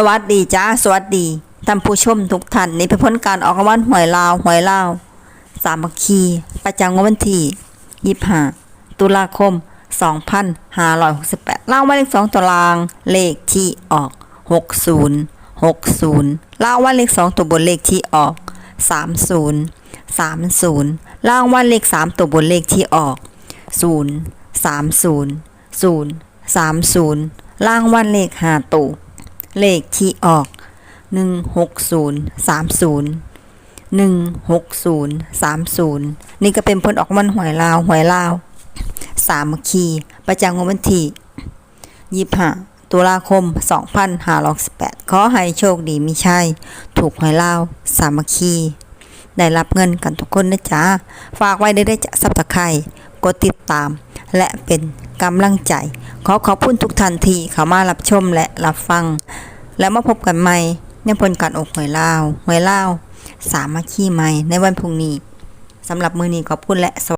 สวัสดีจ้าสวัสดีท่านผู้ชมทุกท่านนี่เป็นผลการออกรางวัลหวยลาวหวยลาวสามัคคีประจำวันที่25ตุลาคม2568ล่างวันเลข2ตัวรางเลขที่ออก60 60ล่างวันเลข2ตัวบนเลขที่ออก30 30ล่างวันเลข3ตัวบนเลขที่ออก0 30 0 30ล่างวันเลข5ตัว เลขที่ออก 16030 16030 นี่ก็เป็นผลออกมันหวยลาวหวยลาวสามคีประจำงวันที่25ตุลาคม 2568ขอให้โชคดีมีชัยถูกหวยลาวสามัคคี ได้รับเงินกันทุกคนนะจ๊ะ ฝากไว้ได้ได้จะซับตะไคร่กดติดตาม และเป็น กำลังใจ ขอขอบคุณทุกท่านที่เข้ามารับชมและรับฟัง แล้วมาพบกันใหม่ในผลการอกหวยลาหวยลาสามัคคีใหม่ในวันพรุ่งนี้สำหรับมือนี้ขอบคุณและสวัสดี